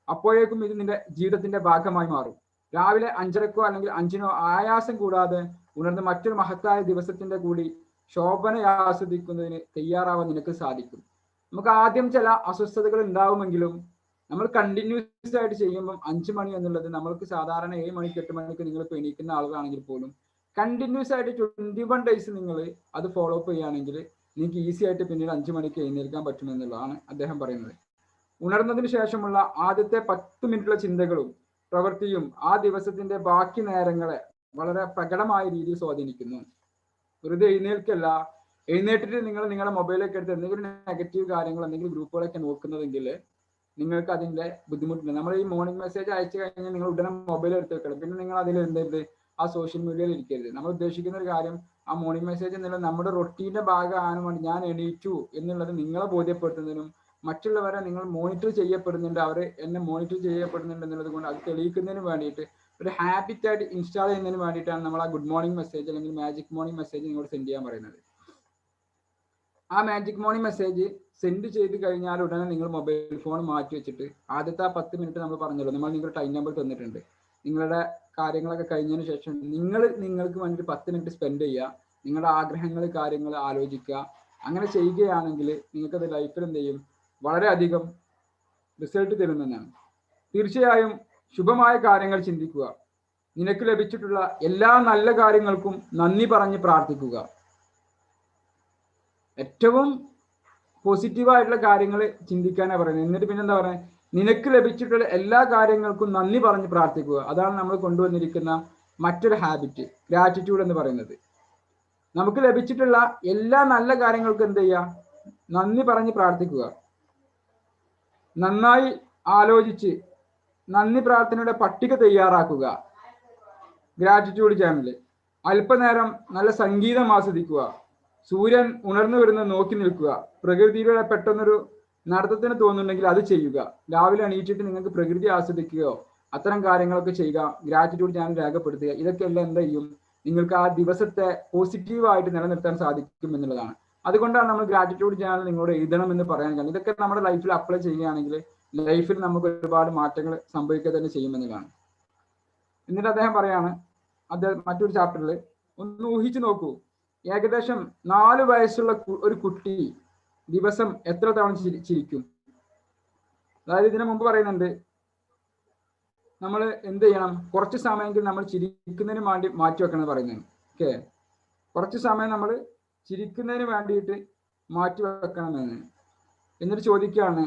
അപ്പോഴേക്കും ഇത് നിന്റെ ജീവിതത്തിന്റെ ഭാഗമായി മാറും. രാവിലെ അഞ്ചരക്കോ അല്ലെങ്കിൽ അഞ്ചിനോ ആയാസം കൂടാതെ ഉണർന്ന് മറ്റൊരു മഹത്തായ ദിവസത്തിന്റെ കൂടി ശോഭന ആസ്വദിക്കുന്നതിന് തയ്യാറാവാൻ നിനക്ക് സാധിക്കും. നമുക്ക് ആദ്യം ചില അസ്വസ്ഥതകൾ ഉണ്ടാവുമെങ്കിലും നമ്മൾ കണ്ടിന്യൂസ് ആയിട്ട് ചെയ്യുമ്പം അഞ്ച് മണി എന്നുള്ളത് നമ്മൾക്ക് സാധാരണ ഏഴ് മണിക്ക് എട്ട് മണിക്ക് നിങ്ങൾ എണീക്കുന്ന ആളുകളാണെങ്കിൽ പോലും കണ്ടിന്യൂസ് ആയിട്ട് ട്വന്റി വൺ ഡേയ്സ് നിങ്ങൾ അത് ഫോളോ അപ്പ് ചെയ്യുകയാണെങ്കിൽ നിങ്ങൾക്ക് ഈസി ആയിട്ട് പിന്നീട് അഞ്ച് മണിക്ക് എഴുന്നേൽക്കാൻ പറ്റുമെന്നുള്ളതാണ് അദ്ദേഹം പറയുന്നത്. ഉണർന്നതിന് ശേഷമുള്ള ആദ്യത്തെ പത്ത് മിനിറ്റുള്ള ചിന്തകളും പ്രവൃത്തിയും ആ ദിവസത്തിന്റെ ബാക്കി നേരങ്ങളെ വളരെ പ്രകടമായ രീതിയിൽ സ്വാധീനിക്കുന്നു. വെറുതെ എഴുന്നേൽക്കല്ല. എഴുന്നേറ്റിട്ട് നിങ്ങൾ നിങ്ങളുടെ മൊബൈലൊക്കെ എടുത്ത് എന്തെങ്കിലും നെഗറ്റീവ് കാര്യങ്ങൾ എന്തെങ്കിലും ഗ്രൂപ്പുകളൊക്കെ നോക്കുന്നതെങ്കിൽ നിങ്ങൾക്ക് അതിന്റെ ബുദ്ധിമുട്ടുണ്ട്. നമ്മൾ ഈ മോർണിംഗ് മെസ്സേജ് അയച്ചു കഴിഞ്ഞാൽ നിങ്ങൾ ഉടനെ മൊബൈൽ എടുത്ത് വെക്കണം. പിന്നെ നിങ്ങൾ അതിൽ എന്തരുത് ആ സോഷ്യൽ മീഡിയയിൽ ഇരിക്കരുത്. നമ്മൾ ഉദ്ദേശിക്കുന്ന ഒരു കാര്യം ആ മോർണിംഗ് മെസ്സേജ് എന്നുള്ളത് നമ്മുടെ റൊട്ടീന്റെ ഭാഗമാണ് ഞാൻ എണീറ്റു എന്നുള്ളത് നിങ്ങളെ ബോധ്യപ്പെടുത്തുന്നതിനും മറ്റുള്ളവരെ നിങ്ങൾ മോണിറ്റർ ചെയ്യപ്പെടുന്നുണ്ട്. അവർ എന്നെ മോണിറ്റർ ചെയ്യപ്പെടുന്നുണ്ട് എന്നുള്ളത് കൊണ്ട് അത് തെളിയിക്കുന്നതിന് വേണ്ടിയിട്ട് ഒരു ഹാബിറ്റ് ആയിട്ട് ഇൻസ്റ്റാൾ ചെയ്യുന്നതിന് വേണ്ടിയിട്ടാണ് നമ്മൾ ആ ഗുഡ് മോർണിംഗ് മെസ്സേജ് അല്ലെങ്കിൽ മാജിക് മോർണിംഗ് മെസ്സേജ് നിങ്ങളോട് സെൻഡ് ചെയ്യാൻ പറയുന്നത്. ആ മാജിക് മോർണിംഗ് മെസ്സേജ് സെൻഡ് ചെയ്ത് കഴിഞ്ഞാൽ ഉടനെ നിങ്ങൾ മൊബൈൽ ഫോൺ മാറ്റി വെച്ചിട്ട് ആദ്യത്തെ ആ പത്ത് മിനിറ്റ് നമ്മൾ പറഞ്ഞല്ലോ നമ്മൾ നിങ്ങളുടെ ടൈം നമ്പർ തന്നിട്ടുണ്ട്. നിങ്ങളുടെ കാര്യങ്ങളൊക്കെ കഴിഞ്ഞതിന് ശേഷം നിങ്ങൾ നിങ്ങൾക്ക് വേണ്ടി പത്ത് മിനിറ്റ് സ്പെൻഡ് ചെയ്യുക നിങ്ങളുടെ ആഗ്രഹങ്ങൾ കാര്യങ്ങൾ ആലോചിക്കുക അങ്ങനെ ചെയ്യുകയാണെങ്കിൽ നിങ്ങൾക്കത് ലൈഫിൽ എന്ത് ചെയ്യും? വളരെയധികം റിസൾട്ട് തരുന്നതാണ് തീർച്ചയായും ശുഭമായ കാര്യങ്ങൾ ചിന്തിക്കുക. നിനക്ക് ലഭിച്ചിട്ടുള്ള എല്ലാ നല്ല കാര്യങ്ങൾക്കും നന്ദി പറഞ്ഞ് പ്രാർത്ഥിക്കുക. ഏറ്റവും പോസിറ്റീവായിട്ടുള്ള കാര്യങ്ങൾ ചിന്തിക്കാനാണ് പറയുന്നത്. എന്നിട്ട് പിന്നെ എന്താ പറയുന്നത്? നിനക്ക് ലഭിച്ചിട്ടുള്ള എല്ലാ കാര്യങ്ങൾക്കും നന്ദി പറഞ്ഞ് പ്രാർത്ഥിക്കുക. അതാണ് നമ്മൾ കൊണ്ടുവന്നിരിക്കുന്ന മറ്റൊരു ഹാബിറ്റ് ഗ്രാറ്റിറ്റ്യൂഡ് എന്ന് പറയുന്നത്. നമുക്ക് ലഭിച്ചിട്ടുള്ള എല്ലാ നല്ല കാര്യങ്ങൾക്കും എന്ത് ചെയ്യുക? നന്ദി പറഞ്ഞ് പ്രാർത്ഥിക്കുക. നന്നായി ആലോചിച്ച് നന്ദി പ്രാർത്ഥനയുടെ പട്ടിക തയ്യാറാക്കുക. ഗ്രാറ്റിറ്റ്യൂഡ് ചാനൽ അല്പനേരം നല്ല സംഗീതം ആസ്വദിക്കുക. സൂര്യൻ ഉണർന്നു വരുന്നത് നോക്കി നിൽക്കുക. പ്രകൃതിയിലൂടെ പെട്ടെന്നൊരു നടത്തത്തിന് തോന്നുന്നുണ്ടെങ്കിൽ അത് ചെയ്യുക. രാവിലെ എണീറ്റിട്ട് നിങ്ങൾക്ക് പ്രകൃതി ആസ്വദിക്കുകയോ അത്തരം കാര്യങ്ങളൊക്കെ ചെയ്യുക. ഗ്രാറ്റിറ്റ്യൂഡ് ചാനൽ രേഖപ്പെടുത്തുക. ഇതൊക്കെ എല്ലാം എന്ത് ചെയ്യും? നിങ്ങൾക്ക് ആ ദിവസത്തെ പോസിറ്റീവായിട്ട് നിലനിർത്താൻ സാധിക്കും എന്നുള്ളതാണ്. അതുകൊണ്ടാണ് നമ്മൾ ഗ്രാറ്റിറ്റ്യൂഡ് ചാനൽ നിങ്ങളോട് എഴുതണം എന്ന് പറയാൻ കാരണം. ഇതൊക്കെ നമ്മുടെ ലൈഫിൽ അപ്ലൈ ചെയ്യുകയാണെങ്കിൽ ലൈഫിൽ നമുക്ക് ഒരുപാട് മാറ്റങ്ങൾ സംഭവിക്കുക തന്നെ ചെയ്യുമെന്നതാണ് എന്നിട്ട് അദ്ദേഹം പറയാണ് അദ്ദേഹം മറ്റൊരു ചാപ്റ്ററിൽ ഒന്ന് ഊഹിച്ചു നോക്കൂ. ഏകദേശം നാല് വയസ്സുള്ള ഒരു കുട്ടി ദിവസം എത്ര തവണ ചിരിക്കും? അതായത് ഇതിനു മുമ്പ് പറയുന്നുണ്ട് നമ്മൾ എന്ത് ചെയ്യണം? കുറച്ച് സമയമെങ്കിലും നമ്മൾ ചിരിക്കുന്നതിന് വേണ്ടി മാറ്റി വെക്കണം പറയുന്നത് ഓക്കെ? കുറച്ച് സമയം നമ്മൾ ചിരിക്കുന്നതിന് വേണ്ടിയിട്ട് മാറ്റി വെക്കണമെന്ന്. എന്നിട്ട് ചോദിക്കുകയാണ്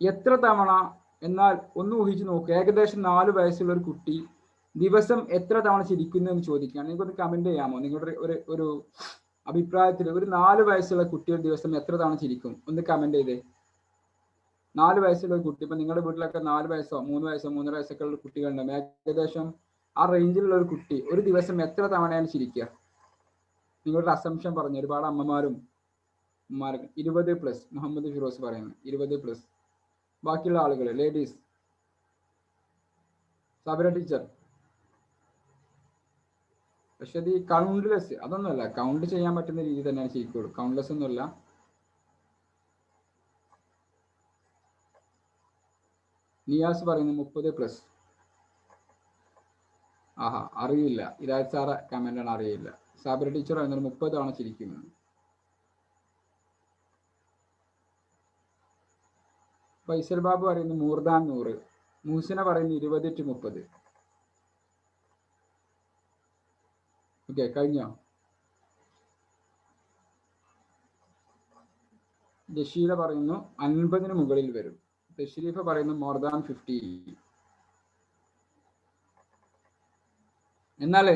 എത്ര തവണ? എന്നാൽ ഒന്ന് ഊഹിച്ചു നോക്കുക ഏകദേശം നാല് വയസ്സുള്ള ഒരു കുട്ടി ദിവസം എത്ര തവണ ചിരിക്കുന്നു എന്ന് ചോദിക്കുകയാണ്. നിങ്ങൾക്കൊന്ന് കമന്റ് ചെയ്യാമോ? നിങ്ങളുടെ ഒരു ഒരു അഭിപ്രായത്തിൽ ഒരു നാല് വയസ്സുള്ള കുട്ടി ഒരു ദിവസം എത്ര തവണ ചിരിക്കും? ഒന്ന് കമന്റ് ചെയ്തേ. നാല് വയസ്സുള്ള ഒരു കുട്ടി ഇപ്പൊ നിങ്ങളുടെ വീട്ടിലൊക്കെ നാല് വയസ്സോ മൂന്ന് വയസ്സോ മൂന്നര വയസ്സൊക്കെ ഉള്ള കുട്ടികളുണ്ടാവും ഏകദേശം ആ റേഞ്ചിലുള്ള ഒരു കുട്ടി ഒരു ദിവസം എത്ര തവണയാണ് ചിരിക്കുക? നിങ്ങളുടെ അസംഷൻ പറഞ്ഞു ഒരുപാട് അമ്മമാരും ഇരുപത് പ്ലസ് മുഹമ്മദ് ഫിറോസ് പറയുന്നത് ഇരുപത് പ്ലസ് ബാക്കിയുള്ള ആളുകൾ ലേഡീസ് സബര ടീച്ചർ പക്ഷെ അത് ഈ കൗണ്ട്ലെസ് അതൊന്നുമല്ല കൗണ്ട് ചെയ്യാൻ പറ്റുന്ന രീതി തന്നെയാണ് ശരിക്കുള്ളൂ കൗണ്ട്ലെസ് ഒന്നുമല്ല. നിയാസ് പറയുന്നു മുപ്പത് പ്ലസ് ആഹാ അറിയില്ല. ഇതായത് സാറ കമന്റ് ആണ് അറിയില്ല. സാബര ടീച്ചർ പറയുന്നത് മുപ്പത് തവണ ഫൈസൽ ബാബു പറയുന്നു മൂർദാൻ നൂറ്. മൂസിന പറയുന്നു ഇരുപത് ടു മുപ്പത്. ഓക്കെ കഴിഞ്ഞോ? ജഷീല പറയുന്നു അൻപതിന് മുകളിൽ വരും. തഷ്രീഫ പറയുന്നു മോർ ദാൻ ഫിഫ്റ്റി എന്നാൽ?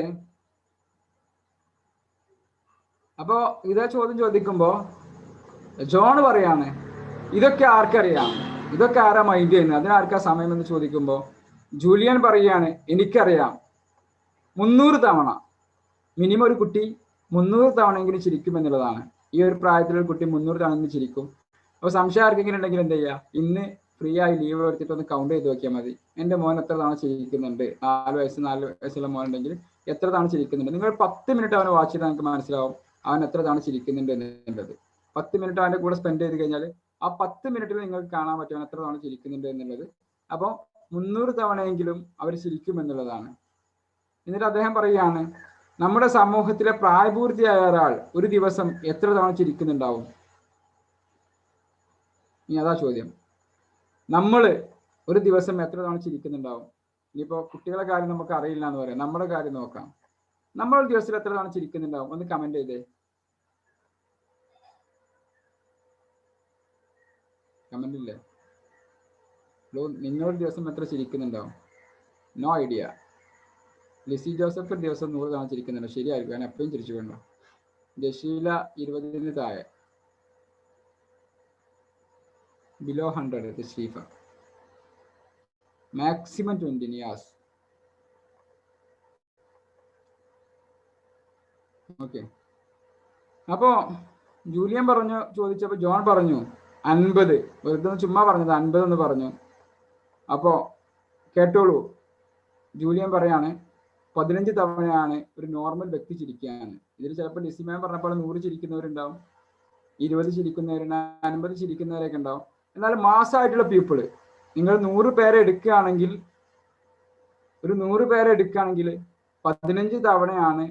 അപ്പോ ഇതേ ചോദ്യം ചോദിക്കുമ്പോ ജോൺ പറയാണ് ഇതൊക്കെ ആർക്കറിയാം? ഇതൊക്കെ ആരാ മൈൻഡ് ചെയ്യുന്നത്? അതിനാർക്കാ സമയം എന്ന് ചോദിക്കുമ്പോൾ ജൂലിയൻ പറയുകയാണ് എനിക്കറിയാം. മുന്നൂറ് തവണ മിനിമം ഒരു കുട്ടി മുന്നൂറ് തവണയെങ്കിലും ചിരിക്കും എന്നുള്ളതാണ്. ഈ ഒരു പ്രായത്തിലുള്ള കുട്ടി മുന്നൂറ് തവണ ചിരിക്കും. അപ്പൊ സംശയം ആർക്കെങ്കിലും ഉണ്ടെങ്കിൽ എന്ത് ചെയ്യുക ഇന്ന് ഫ്രീ ആയി ലീവ് എടുത്തിട്ട് ഒന്ന് കൗണ്ട് ചെയ്ത് നോക്കിയാൽ മതി. എന്റെ മോൻ എത്ര തവണ ചിരിക്കുന്നുണ്ട്? നാല് വയസ്സ് നാല് വയസ്സുള്ള മോൻ ഉണ്ടെങ്കിൽ എത്ര തവണ ചിരിക്കുന്നുണ്ട്? നിങ്ങൾ പത്ത് മിനിറ്റ് അവനെ വാച്ച് ചെയ്താൽ നിങ്ങൾക്ക് മനസ്സിലാവും അവൻ എത്ര തവണ ചിരിക്കുന്നുണ്ട് എന്നുള്ളത്. പത്ത് മിനിറ്റ് അവന്റെ കൂടെ സ്പെൻഡ് ചെയ്ത് കഴിഞ്ഞാൽ ആ പത്ത് മിനിറ്റിൽ നിങ്ങൾക്ക് കാണാൻ പറ്റും എത്ര തവണ ചിരിക്കുന്നുണ്ട് എന്നുള്ളത്. അപ്പോൾ മുന്നൂറ് തവണയെങ്കിലും അവർ ചിരിക്കും എന്നുള്ളതാണ്. എന്നിട്ട് അദ്ദേഹം പറയുകയാണ് നമ്മുടെ സമൂഹത്തിലെ പ്രായപൂർത്തിയായ ഒരാൾ ഒരു ദിവസം എത്ര തവണ ചിരിക്കുന്നുണ്ടാവും? ഇനി അതാ ചോദ്യം. നമ്മൾ ഒരു ദിവസം എത്ര തവണ ചിരിക്കുന്നുണ്ടാവും? ഇനിയിപ്പോ കുട്ടികളെ കാര്യം നമുക്ക് അറിയില്ല എന്ന് പറയാം. നമ്മുടെ കാര്യം നോക്കാം. നമ്മൾ ദിവസത്തിൽ എത്ര തവണ ചിരിക്കുന്നുണ്ടാവും? ഒന്ന് കമന്റ് ചെയ്തേ. കമന്റ് ഇല്ലേ ഹലോ നിങ്ങളൊരു ദിവസം എത്ര ചിരിക്കുന്നുണ്ടാവും നോ ഐഡിയ. ലിസി ജോസഫ് ഒരു ദിവസം നൂറ് തവണ ചിരിക്കുന്നുണ്ട്. ശരിയായിരിക്കും. ഞാൻ എപ്പോഴും ചിരിച്ചു കൊണ്ടോ ജഷീല ഇരുപതിന് താഴെ. Below hundred Thasreefa maximum twenty Niyas okay. അപ്പോ ജൂലിയൻ പറഞ്ഞു ചോദിച്ചപ്പോ ജോൺ പറഞ്ഞു അൻപത്. വെറുതെ ചുമ്മാ പറഞ്ഞത് അൻപത് എന്ന് പറഞ്ഞു. അപ്പോ കേട്ടോളൂ. ജൂലിയൻ പറയാണ് പതിനഞ്ച് തവണയാണ് ഒരു നോർമൽ വ്യക്തി ചിരിക്കുകയാണ് ഇതിൽ ചിലപ്പോൾ ലിസിമാൻ പറഞ്ഞപ്പോൾ നൂറ് ചിരിക്കുന്നവരുണ്ടാവും ഇരുപത് ചിരിക്കുന്നവരുണ്ടാവും അൻപത് ചിരിക്കുന്നവരൊക്കെ ഉണ്ടാവും. എന്നാൽ മാസമായിട്ടുള്ള പീപ്പിൾ നിങ്ങൾ നൂറ് പേരെ എടുക്കുകയാണെങ്കിൽ ഒരു നൂറ് പേരെ എടുക്കുകയാണെങ്കിൽ പതിനഞ്ച് തവണയാണ്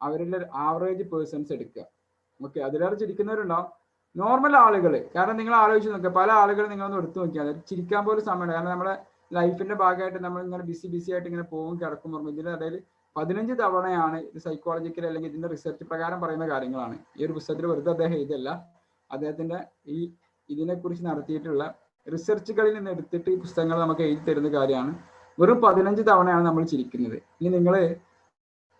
അവരുടെ ആവറേജ് പേഴ്സൺസ് എടുക്കുക. ഓക്കെ അതിലേറെ ചിരിക്കുന്നവരുണ്ടാവും. നോർമൽ ആളുകൾ കാരണം നിങ്ങൾ ആലോചിച്ച് നോക്കുക പല ആളുകൾ നിങ്ങളൊന്ന് എടുത്തു നോക്കിയാൽ ചിരിക്കാൻ പോലും സമയമാണ് കാരണം നമ്മുടെ ലൈഫിന്റെ ഭാഗമായിട്ട് നമ്മൾ ഇങ്ങനെ ബിസി ബിസി ആയിട്ട് ഇങ്ങനെ പോകും കിടക്കും പറഞ്ഞു ഇതിന്റെ അതായത് പതിനഞ്ച് തവണയാണ് ഇത് സൈക്കോളജിക്കൽ അല്ലെങ്കിൽ ഇതിന്റെ റിസർച്ച് പ്രകാരം പറയുന്ന കാര്യങ്ങളാണ്. ഈ ഒരു പുസ്തകത്തിൽ വെറുതെ അദ്ദേഹം എഴുതല്ല അദ്ദേഹത്തിന്റെ ഈ ഇതിനെക്കുറിച്ച് നടത്തിയിട്ടുള്ള റിസർച്ചുകളിൽ നിന്ന് എടുത്തിട്ട് ഈ പുസ്തകങ്ങൾ നമുക്ക് എഴുതി തരുന്ന കാര്യമാണ്. വെറും പതിനഞ്ച് തവണയാണ് നമ്മൾ ചിരിക്കുന്നത്. ഇനി നിങ്ങൾ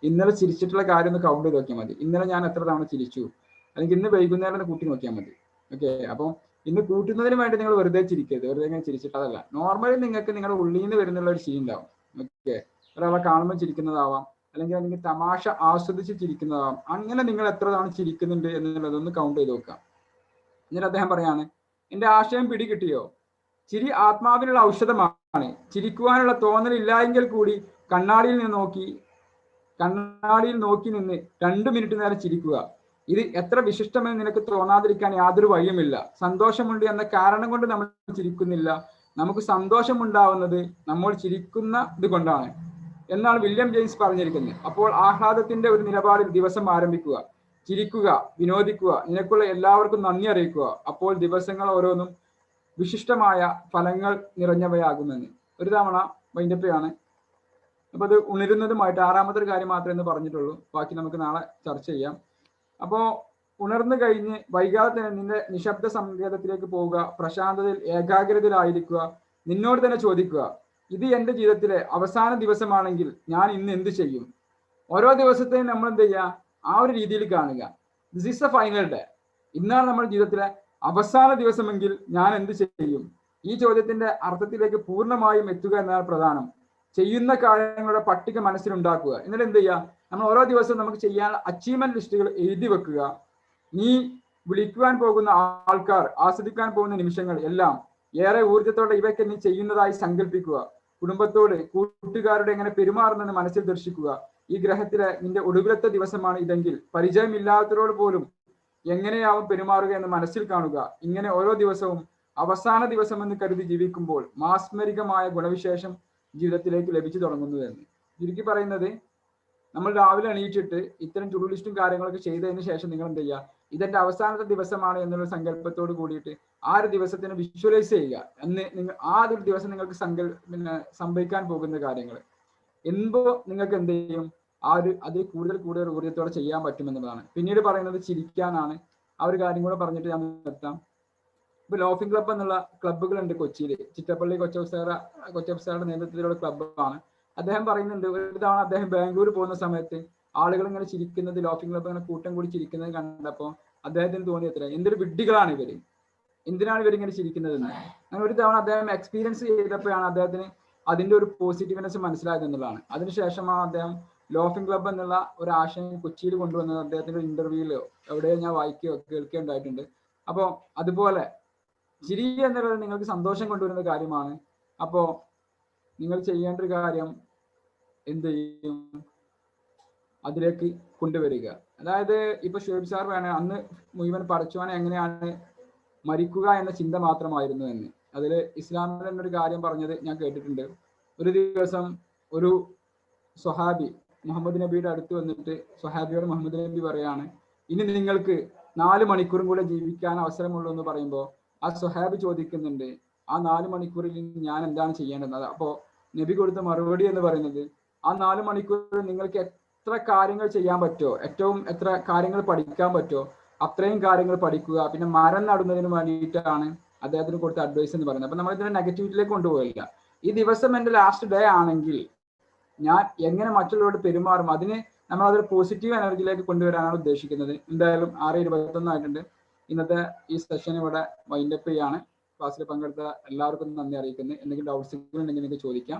ഇന്നലെ ചിരിച്ചിട്ടുള്ള കാര്യം ഒന്ന് കൗണ്ട് ചെയ്ത് നോക്കിയാൽ മതി. ഇന്നലെ ഞാൻ എത്ര തവണ ചിരിച്ചു? അല്ലെങ്കിൽ ഇന്ന് വൈകുന്നേരം തന്നെ കൂട്ടി നോക്കിയാൽ മതി. ഓക്കെ അപ്പം ഇന്ന് കൂട്ടുന്നതിന് വേണ്ടി നിങ്ങൾ വെറുതെ ചിരിക്കരുത്. വെറുതെ ഇങ്ങനെ ചിരിച്ചിട്ട് അതല്ല നോർമലി നിങ്ങൾക്ക് നിങ്ങളുടെ ഉള്ളിൽ നിന്ന് വരുന്നുള്ള ഒരു സീൻ ഉണ്ടാവും. ഓക്കെ ഒരാളെ കാണുമ്പോൾ ചിരിക്കുന്നതാവാം. അല്ലെങ്കിൽ അല്ലെങ്കിൽ തമാശ ആസ്വദിച്ച് ചിരിക്കുന്നതാവാം. അങ്ങനെ നിങ്ങൾ എത്ര തവണ ചിരിക്കുന്നുണ്ട് എന്നുള്ളതൊന്ന് കൗണ്ട് ചെയ്ത് നോക്കാം എന്നിട്ട് അദ്ദേഹം പറയാണ് എന്റെ ആശയം പിടികിട്ടിയോ? ചിരി ആത്മാവിനുള്ള ഔഷധമാണ്. ചിരിക്കുവാനുള്ള തോന്നലില്ലായെങ്കിൽ കൂടി കണ്ണാടിയിൽ നിന്ന് നോക്കി കണ്ണാടിയിൽ നോക്കി നിന്ന് രണ്ടു മിനിറ്റ് നേരം ചിരിക്കുക. ഇത് എത്ര വിശിഷ്ടമെന്ന് നിനക്ക് തോന്നാതിരിക്കാൻ യാതൊരു വഴിയുമില്ല. സന്തോഷമുണ്ട് എന്ന കാരണം കൊണ്ട് നമ്മൾ ചിരിക്കുന്നില്ല. നമുക്ക് സന്തോഷമുണ്ടാവുന്നത് നമ്മൾ ചിരിക്കുന്ന ഇത് കൊണ്ടാണ് എന്നാണ് വില്യം ജെയിംസ് പറഞ്ഞിരിക്കുന്നത്. അപ്പോൾ ആഹ്ലാദത്തിന്റെ ഒരു നിലപാടിൽ ദിവസം ആരംഭിക്കുക ചിരിക്കുക വിനോദിക്കുക നിനക്കുള്ള എല്ലാവർക്കും നന്ദി അറിയിക്കുക. അപ്പോൾ ദിവസങ്ങൾ ഓരോന്നും വിശിഷ്ടമായ ഫലങ്ങൾ നിറഞ്ഞവയാകുമെന്ന്. ഒരു തവണ വൈൻഡപ്പയാണ് അപ്പൊ അത് ഉണരുന്നതുമായിട്ട് ആറാമത്തെ ഒരു കാര്യം മാത്രമേ എന്ന് പറഞ്ഞിട്ടുള്ളൂ. ബാക്കി നമുക്ക് നാളെ ചർച്ച ചെയ്യാം. അപ്പോ ഉണർന്നു കഴിഞ്ഞ് വൈകാതെ തന്നെ നിന്റെ നിശബ്ദ സങ്കേതത്തിലേക്ക് പോവുക പ്രശാന്തതയിൽ ഏകാഗ്രതയിലായിരിക്കുക നിന്നോട് തന്നെ ചോദിക്കുക ഇത് എന്റെ ജീവിതത്തിലെ അവസാന ദിവസമാണെങ്കിൽ ഞാൻ ഇന്ന് എന്ത് ചെയ്യും? ഓരോ ദിവസത്തെയും നമ്മൾ എന്ത് ചെയ്യുക? ആ ഒരു രീതിയിൽ കാണുക. This is a final day ഇന്നാണ് നമ്മുടെ ജീവിതത്തിലെ അവസാന ദിവസമെങ്കിൽ ഞാൻ എന്ത് ചെയ്യും? ഈ ചോദ്യത്തിന്റെ അർത്ഥത്തിലേക്ക് പൂർണമായും എത്തുക എന്നതാണ് പ്രധാനം. ചെയ്യുന്ന കാര്യങ്ങളുടെ പട്ടിക മനസ്സിലുണ്ടാക്കുക. എന്നിട്ട് എന്ത് ചെയ്യുക? നമ്മൾ ഓരോ ദിവസവും നമുക്ക് ചെയ്യാൻ അച്ചീവ്മെന്റ് ലിസ്റ്റുകൾ എഴുതി വെക്കുക. നീ വിളിക്കുവാൻ പോകുന്ന ആൾക്കാർ ആസ്വദിക്കാൻ പോകുന്ന നിമിഷങ്ങൾ എല്ലാം ഏറെ ഊർജത്തോടെ ഇവയ്ക്ക് നീ ചെയ്യുന്നതായി സങ്കല്പിക്കുക കുടുംബത്തോട് കൂട്ടുകാരോട് എങ്ങനെ പെരുമാറുന്നെന്ന് മനസ്സിൽ ദർശിക്കുക. ഈ ഗ്രഹത്തിലെ നിന്റെ ഒടുവിലത്തെ ദിവസമാണ് ഇതെങ്കിൽ പരിചയമില്ലാത്തവരോട് പോലും എങ്ങനെയാവും പെരുമാറുക എന്ന് മനസ്സിൽ കാണുക. ഇങ്ങനെ ഓരോ ദിവസവും അവസാന ദിവസം എന്ന് കരുതി ജീവിക്കുമ്പോൾ മാസ്മരികമായ ഗുണവിശേഷം ജീവിതത്തിലേക്ക് ലഭിച്ചു തുടങ്ങുന്നത് എന്ന് ചുരുക്കി പറയുന്നത് നമ്മൾ രാവിലെ എണീറ്റിട്ട് ഇത്തരം ടു ലിസ്റ്റും കാര്യങ്ങളൊക്കെ ചെയ്തതിന് ശേഷം നിങ്ങൾ എന്ത് ചെയ്യുക ഇതെന്റെ അവസാനത്തെ ദിവസമാണ് എന്നുള്ള സങ്കല്പത്തോട് കൂടിയിട്ട് ആ ഒരു ദിവസത്തിന് വിഷ്വലൈസ് ചെയ്യുക. എന്ന് നിങ്ങൾ ആ ഒരു ദിവസം നിങ്ങൾക്ക് സങ്കൽ പിന്നെ സംഭവിക്കാൻ പോകുന്ന കാര്യങ്ങൾ. എന്തോ നിങ്ങൾക്ക് എന്ത് ചെയ്യും? ആ ഒരു അതിൽ കൂടുതൽ കൂടുതൽ ഊർജത്തോടെ ചെയ്യാൻ പറ്റുമെന്നുള്ളതാണ് പിന്നീട് പറയുന്നത് ചിരിക്കാനാണ്. ആ ഒരു കാര്യം കൂടെ പറഞ്ഞിട്ട് ഞാൻ നിർത്താം. ഇപ്പൊ ലോഫിംഗ് ക്ലബ്ബ് എന്നുള്ള ക്ലബ്ബുകളുണ്ട് കൊച്ചിയിൽ ചിറ്റപ്പള്ളി കൊച്ചവസാറ കൊച്ചവസാറുടെ നേതൃത്വത്തിലുള്ള ക്ലബ്ബാണ്. അദ്ദേഹം പറയുന്നുണ്ട് ഒരു തവണ അദ്ദേഹം ബാംഗ്ലൂർ പോകുന്ന സമയത്ത് ആളുകൾ ഇങ്ങനെ ചിരിക്കുന്നത് ലോഫിംഗ് ക്ലബ്ബ് ഇങ്ങനെ കൂട്ടം കൂടി ചിരിക്കുന്നത് കണ്ടപ്പോൾ അദ്ദേഹത്തിന് തോന്നി എത്ര എന്തൊരു വിഡ്ഢികളാണ് ഇവർ. എന്തിനാണ് ഇവരിങ്ങനെ ചിരിക്കുന്നതെന്ന്. അങ്ങനെ ഒരു തവണ അദ്ദേഹം എക്സ്പീരിയൻസ് ചെയ്തപ്പോഴാണ് അദ്ദേഹത്തിന് അതിന്റെ ഒരു പോസിറ്റീവ്നെസ് മനസ്സിലായത് എന്നുള്ളതാണ്. അതിനുശേഷമാണ് അദ്ദേഹം ലോഫിംഗ് ക്ലബ്ബ് എന്നുള്ള ഒരു ആശയം കൊച്ചിയിൽ കൊണ്ടുവന്നത് അദ്ദേഹത്തിന്റെ ഇന്റർവ്യൂവിലോ എവിടെയോ ഞാൻ വായിക്കുകയോ കേൾക്കുകയോ ഉണ്ടായിട്ടുണ്ട്. അപ്പോൾ അതുപോലെ ചിരി എന്നുള്ളത് നിങ്ങൾക്ക് സന്തോഷം കൊണ്ടുവരുന്ന കാര്യമാണ്. അപ്പോ നിങ്ങൾ ചെയ്യേണ്ട ഒരു കാര്യം എന്ത് ചെയ്യും? അതിലേക്ക് കൊണ്ടുവരിക. അതായത് ഇപ്പൊ ഷുഹൈബ് സാർ വേണേ അന്ന് മുഴുവൻ പടച്ചുവാനെ എങ്ങനെയാണ് മരിക്കുക എന്ന ചിന്ത മാത്രമായിരുന്നു എന്ന്. അതിൽ ഇസ്ലാമിൽ എന്നൊരു കാര്യം പറഞ്ഞത് ഞാൻ കേട്ടിട്ടുണ്ട്. ഒരു ദിവസം ഒരു സ്വഹാബി മുഹമ്മദ് നബിയുടെ അടുത്ത് വന്നിട്ട് സ്വഹാബിയോട് മുഹമ്മദ് നബി പറയാണ് ഇനി നിങ്ങൾക്ക് നാല് മണിക്കൂറും കൂടെ ജീവിക്കാൻ അവസരമുള്ളൂ എന്ന് പറയുമ്പോൾ ആ സുഹാബ് ചോദിക്കുന്നുണ്ട് ആ നാല് മണിക്കൂറിൽ ഞാൻ എന്താണ് ചെയ്യേണ്ടത്? അപ്പോ നബി കൊടുത്ത മറുപടി എന്ന് പറയുന്നത് ആ നാല് മണിക്കൂറിൽ നിങ്ങൾക്ക് എത്ര കാര്യങ്ങൾ ചെയ്യാൻ പറ്റുമോ? ഏറ്റവും എത്ര കാര്യങ്ങൾ പഠിക്കാൻ പറ്റുമോ? അത്രയും കാര്യങ്ങൾ പഠിക്കുക. പിന്നെ മരം നടുന്നതിന് വേണ്ടിയിട്ടാണ് അദ്ദേഹത്തിന് കൊടുത്ത അഡ്വൈസ് എന്ന് പറയുന്നത്. അപ്പൊ നമ്മൾ ഇതിനെ നെഗറ്റിവിറ്റിയിലേക്ക് കൊണ്ടുപോയില്ല. ഈ ദിവസം എന്റെ ലാസ്റ്റ് ഡേ ആണെങ്കിൽ ഞാൻ എങ്ങനെ മറ്റുള്ളവരോട് പെരുമാറും? അതിന് നമ്മൾ അതൊരു പോസിറ്റീവ് എനർജിയിലേക്ക് കൊണ്ടുവരാനാണ് ഉദ്ദേശിക്കുന്നത്. എന്തായാലും ആറ് ഇരുപത്തൊന്നായിട്ടുണ്ട് ഇന്നത്തെ ഈ സെഷൻ ഇവിടെ വൈൻഡപ്പ് ചെയ്യാണ്. ക്ലാസ്സിൽ പങ്കെടുത്ത എല്ലാവർക്കും നന്ദി അറിയിക്കുന്നു. എന്തെങ്കിലും ഡൗട്ട്സ് ഉണ്ടെങ്കിൽ നിങ്ങൾക്ക് ചോദിക്കാം.